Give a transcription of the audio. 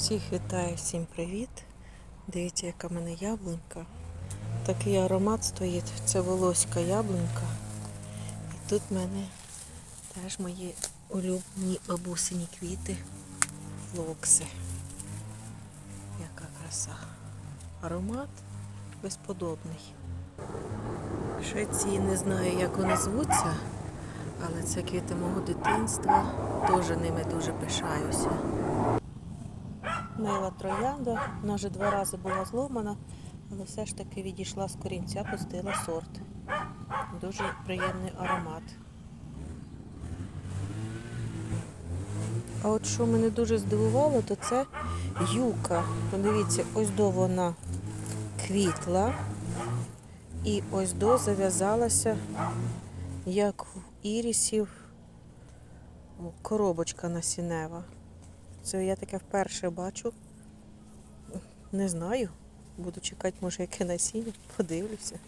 Всіх вітаю, всім привіт. Дивіться, яка в мене яблунька. Такий аромат стоїть. Це волоська яблунька. І тут в мене теж мої улюблені бабусині квіти. Флокси. Яка краса. Аромат безподобний. Ще ці не знаю, як вони звуться, але це квіти мого дитинства. Теж ними дуже пишаюся. Мила троянда, вона вже два рази була зломана, але все ж таки відійшла з корінця, пустила сорт. Дуже приємний аромат. А от що мене дуже здивувало, то це юка. Подивіться, ось до вона квітла і ось до зав'язалася, як в ірісів, коробочка насінева. Це я таке вперше бачу. Не знаю. Буду чекати, може, яке насіння, подивлюся.